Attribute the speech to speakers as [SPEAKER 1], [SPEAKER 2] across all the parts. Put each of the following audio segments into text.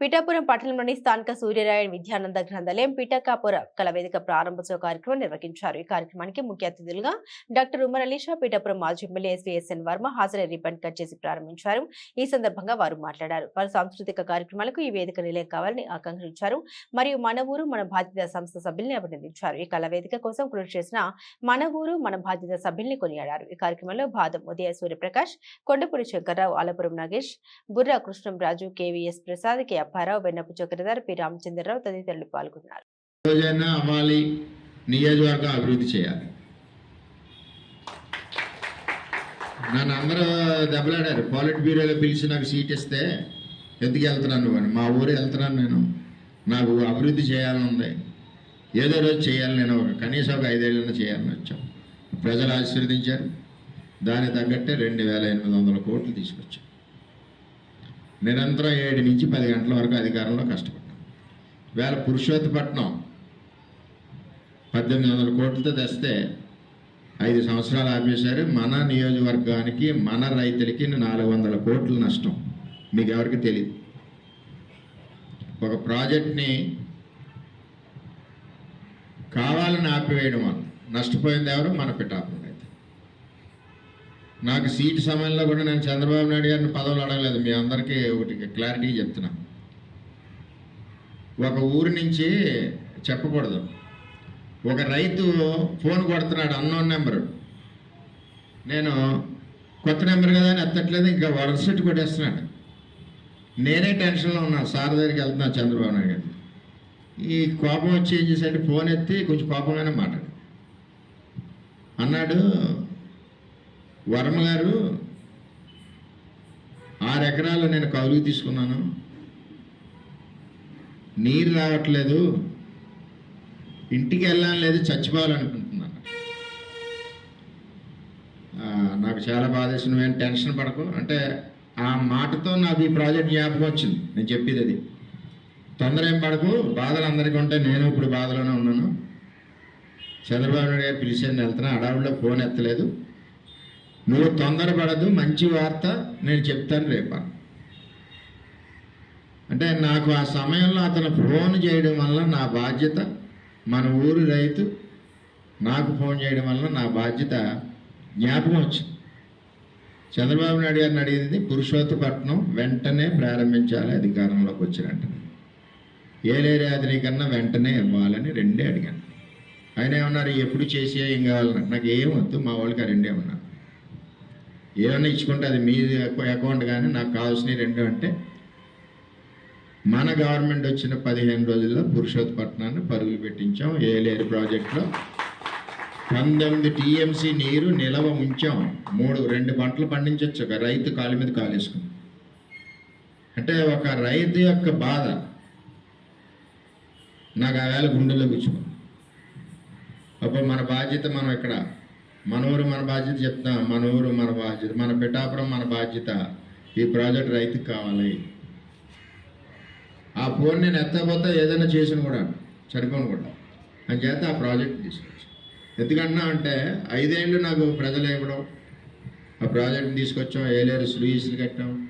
[SPEAKER 1] పిఠాపురం పట్టణంలోని స్థానిక సూర్యనారాయణ విద్యానంద గ్రంథాలయం పిఠకాపుర కళ వేదిక ప్రారంభోత్సవ కార్యక్రమం నిర్వహించారు. ఈ కార్యక్రమానికి ముఖ్య అతిథులుగా డాక్టర్ ఉమర్ అలీషా పిఠాపురం మాజీ ఎమ్మెల్యే ఎస్వీఎస్ఎన్ వర్మ హాజరై రిబన్ కట్ చేసి ప్రారంభించారు. ఈ సందర్భంగా వారు మాట్లాడారు. పలు సాంస్కృతిక కార్యక్రమాలకు ఈ వేదిక నిలయం కావాలని ఆకాంక్షించారు. మరియు మన ఊరు మన బాధ్యత సంస్థ సభ్యుల్ని అభినందించారు. ఈ కళ వేదిక కోసం కృషి చేసిన మన ఊరు మన బాధ్యత సభ్యుల్ని కొనియాడారు. ఈ కార్యక్రమంలో Badam Udaya Suryaprakash Kondapudi Shankar Rao Alapuram Nagesh Burra Krishnam Raju KVS Prasad K Appa Rao Vennapu Chakradhar P Ramachandra Rao తదితరులు పాల్గొన్నారు.
[SPEAKER 2] రోజైనా అమాలి నియోజకవర్గం అభివృద్ధి చేయాలి. నన్ను అందరూ దెబ్బలాడారు. పాలిట్ బ్యూరోలో పిలిచి నాకు సీట్ ఇస్తే ఎందుకు వెళ్తున్నాను నువ్వు మా ఊరు వెళ్తున్నాను నేను. నాకు అభివృద్ధి చేయాలని ఉంది. ఏదో రోజు చేయాలి నేను. ఒక కనీసం ఒక ఐదేళ్ళని చేయాలని వచ్చాం ప్రజలు ఆశీర్వదించారు. దానికి తగ్గట్టే రెండు వేల ఎనిమిది వందల కోట్లు తీసుకొచ్చాం నిరంతరం ఏడు నుంచి పది గంటల వరకు అధికారంలో కష్టపడ్డాం. వేళ పురుషోత్తపట్నం పద్దెనిమిది వందల కోట్లతో తెస్తే ఐదు సంవత్సరాలు ఆపేశారు. మన నియోజకవర్గానికి మన రైతులకి నాలుగు వందల కోట్ల నష్టం. మీకు ఎవరికి తెలియదు ఒక ప్రాజెక్ట్ని కావాలని ఆపివేయడం వల్ల నష్టపోయింది ఎవరు? మన పిఠాపురం. నాకు సీట్ సమయంలో కూడా నేను చంద్రబాబు నాయుడు గారిని పదవులు అడగలేదు. మీ అందరికీ ఒకటి క్లారిటీ చెప్తున్నా. ఒక ఊరి నుంచి చెప్పకూడదు. ఒక రైతు ఫోన్ కొడుతున్నాడు అన్నోన్ నెంబరు నేను కొత్త నెంబర్ కదా అని ఎత్తట్లేదు ఇంకా వరసెట్ కొట్టేస్తున్నాడు. నేనే టెన్షన్లో ఉన్నాను సార్ దగ్గరికి వెళ్తున్నాను చంద్రబాబు నాయుడు గారికి ఈ కోపం వచ్చి ఏం చేశాడు? ఫోన్ ఎత్తి కొంచెం కోపంగానే మాట్లాడు. అన్నాడు వర్మ గారు ఆరు ఎకరాలు నేను కౌలుకి తీసుకున్నాను. నీరు రావట్లేదు. ఇంటికి వెళ్ళాలని లేదు చచ్చిపోవాలనుకుంటున్నాను. నాకు చాలా బాధేసి నువ్వేం టెన్షన్ పడకు. అంటే ఆ మాటతో నాకు ఈ ప్రాజెక్ట్ జ్ఞాపకం వచ్చింది. నేను చెప్పేది అది. తొందర ఏం పడకు. బాధలు అందరికీ ఉంటే నేను ఇప్పుడు బాధలోనే ఉన్నాను. చంద్రబాబు నాయుడు గారు పిలిచాను వెళ్తున్నా. అడవుల్లో ఫోన్ ఎత్తలేదు. నువ్వు తొందరపడదు మంచి వార్త నేను చెప్తాను రేప. అంటే నాకు ఆ సమయంలో అతను ఫోన్ చేయడం వల్ల నా బాధ్యత మన ఊరు రైతు నాకు ఫోన్ చేయడం వల్ల నా బాధ్యత జ్ఞాపకం వచ్చింది. చంద్రబాబు నాయుడు గారిని అడిగింది పురుషోత్తపట్నం వెంటనే ప్రారంభించాలి అధికారంలోకి వచ్చినట్టు. ఏలేరాదిని కన్నా వెంటనే ఇవ్వాలని రెండే అడిగాను. ఆయన ఏమన్నారు ఎప్పుడు చేసి ఏం కావాలన్నారు నాకు ఏం వద్దు మా వాళ్ళకి ఆ రెండే ఉన్నారు ఏమైనా ఇచ్చుకుంటే అది మీ అకౌంట్ కానీ నాకు కావాల్సినవి రెండు అంటే మన గవర్నమెంట్ వచ్చిన పదిహేను రోజుల్లో పురుషోత్పట్నాన్ని పరుగులు పెట్టించాం. ఏలేరు ప్రాజెక్టులో పంతొమ్మిది టీఎంసీ నీరు నిలవ ఉంచాం. మూడు రెండు పంటలు పండించవచ్చు ఒక రైతు కాలు మీద కాలేసుకుని అంటే ఒక రైతు యొక్క బాధ. నాకు ఆ వేళ గుండెలో కూర్చుకుంది అప్పుడు మన బాధ్యత మనం ఇక్కడ మన ఊరు మన బాధ్యత చెప్తాం మన ఊరు మన బాధ్యత మన పిఠాపురం మన బాధ్యత. ఈ ప్రాజెక్ట్ రైతుకి కావాలి. ఆ ఫోన్ నేను ఎత్తపోతే ఏదైనా చేసిన కూడా చనిపోను కూడా. అని చేత ఆ ప్రాజెక్ట్ తీసుకొచ్చి. ఎందుకన్నా అంటే ఐదేళ్ళు నాకు ప్రజలు ఇవ్వడం ఆ ప్రాజెక్ట్ తీసుకొచ్చాం ఏలేరు స్లూయిస్లు కట్టాం.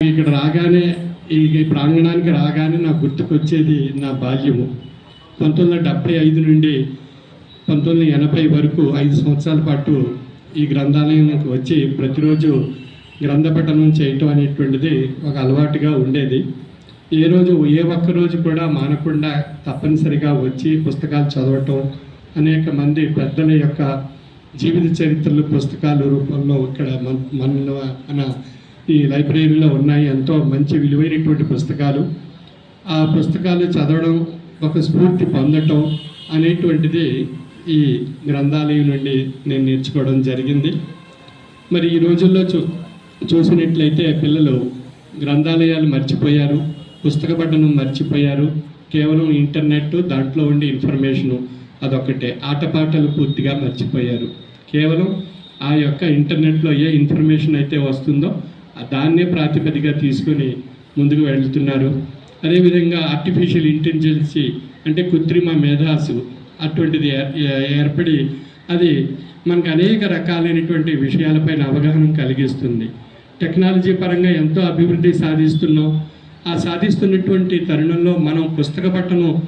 [SPEAKER 3] ఇక్కడ రాగానే ఈ ఈ ప్రాంగణానికి రాగానే నాకు గుర్తుకొచ్చేది నా బాల్యము. పంతొమ్మిది వందల డెబ్బై ఐదు నుండి పంతొమ్మిది ఎనభై వరకు ఐదు సంవత్సరాల పాటు ఈ గ్రంథాలయానికి వచ్చి ప్రతిరోజు గ్రంథ పఠనం చేయటం అనేటువంటిది ఒక అలవాటుగా ఉండేది. ఏ రోజు ఏ ఒక్క రోజు కూడా మానకుండా తప్పనిసరిగా వచ్చి పుస్తకాలు చదవటం అనేక మంది పెద్దల యొక్క జీవిత చరిత్రలు పుస్తకాల రూపంలో ఇక్కడ మన మన మన ఈ లైబ్రరీలో ఉన్నాయి. ఎంతో మంచి విలువైనటువంటి పుస్తకాలు. ఆ పుస్తకాలు చదవడం ఒక స్ఫూర్తి పొందటం అనేటువంటిది ఈ గ్రంథాలయం నుండి నేను నేర్చుకోవడం జరిగింది. మరి ఈ రోజుల్లో చూ చూసినట్లయితే పిల్లలు గ్రంథాలయాలు మర్చిపోయారు పుస్తక పఠనం మర్చిపోయారు కేవలం ఇంటర్నెట్ దాంట్లో ఉండే ఇన్ఫర్మేషను అదొకటే ఆటపాటలు పూర్తిగా మర్చిపోయారు. కేవలం ఆ యొక్క ఇంటర్నెట్లో ఏ ఇన్ఫర్మేషన్ అయితే వస్తుందో దాన్నే ప్రాతిపదిగా తీసుకొని ముందుకు వెళ్తున్నారు. అదేవిధంగా ఆర్టిఫిషియల్ ఇంటెలిజెన్సీ అంటే కృత్రిమ మేధాసు అటువంటిది ఏ- ఏర్పడి అది మనకు అనేక రకాలైనటువంటి విషయాలపైన అవగాహన కలిగిస్తుంది. టెక్నాలజీ పరంగా ఎంతో అభివృద్ధి సాధిస్తున్నాం. ఆ సాధిస్తున్నటువంటి తరుణంలో మనం పుస్తక పట్టణం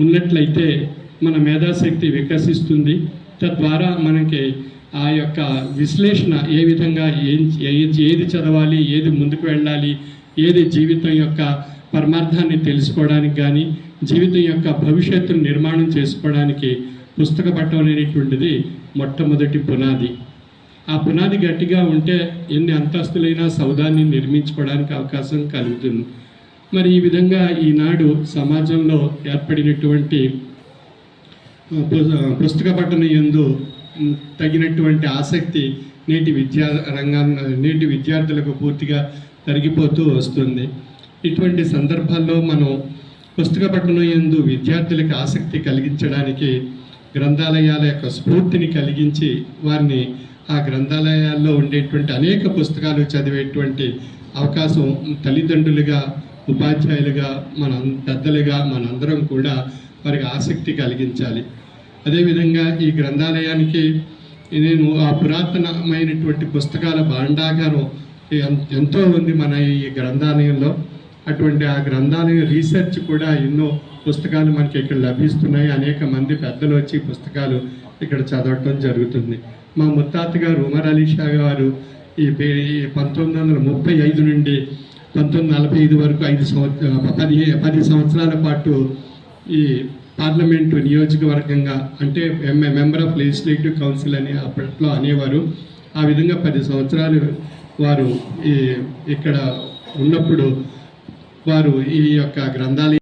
[SPEAKER 3] ఉన్నట్లయితే మన మేధాశక్తి వికసిస్తుంది. తద్వారా మనకి ఆ యొక్క విశ్లేషణ ఏ విధంగా ఏం ఏది చదవాలి ఏది ముందుకు వెళ్ళాలి ఏది జీవితం యొక్క పరమార్థాన్ని తెలుసుకోవడానికి కానీ జీవితం యొక్క భవిష్యత్తును నిర్మాణం చేసుకోవడానికి పుస్తక పట్టం అనేటువంటిది మొట్టమొదటి పునాది. ఆ పునాది గట్టిగా ఉంటే ఎన్ని అంతస్తులైనా సౌదాన్ని నిర్మించుకోవడానికి అవకాశం కలుగుతుంది. మరి ఈ విధంగా ఈనాడు సమాజంలో ఏర్పడినటువంటి పు- పుస్తక పఠనం ఎందు తగినటువంటి ఆసక్తి నేటి విద్యా రంగాన్ని నేటి విద్యార్థులకు పూర్తిగా తరిగిపోతూ వస్తుంది. ఇటువంటి సందర్భాల్లో మనం పుస్తక పఠనం ఎందు విద్యార్థులకు ఆసక్తి కలిగించడానికి గ్రంథాలయాల యొక్క స్ఫూర్తిని కలిగించి వారిని ఆ గ్రంథాలయాల్లో ఉండేటువంటి అనేక పుస్తకాలు చదివేటువంటి అవకాశం తల్లిదండ్రులుగా ఉపాధ్యాయులుగా మన పెద్దలుగా మనందరం కూడా వారికి ఆసక్తి కలిగించాలి. అదేవిధంగా ఈ గ్రంథాలయానికి నేను ఆ పురాతనమైనటువంటి పుస్తకాల భాండాగారం ఎంతో ఉంది మన ఈ గ్రంథాలయంలో. అటువంటి ఆ గ్రంథాలని రీసెర్చ్ కూడా ఎన్నో పుస్తకాలు మనకి ఇక్కడ లభిస్తున్నాయి. అనేక మంది పెద్దలు వచ్చి పుస్తకాలు ఇక్కడ చదవటం జరుగుతుంది. మా ముత్తాత గారు ఉమర్ అలీ షా గారు ఈ పే- ఈ పంతొమ్మిది వందల ముప్పై ఐదు నుండి పంతొమ్మిది నలభై ఐదు వరకు ఐదు సంవత్సర పది పది సంవత్సరాల పాటు ఈ పార్లమెంటు నియోజకవర్గంగా అంటే మెంబర్ ఆఫ్ లెజిస్లేటివ్ కౌన్సిల్ అని అప్పట్లో అనేవారు. ఆ విధంగా పది సంవత్సరాలు వారు ఈ ఇక్కడ ఉన్నప్పుడు వారు ఈ యొక్క గ్రంథాలయ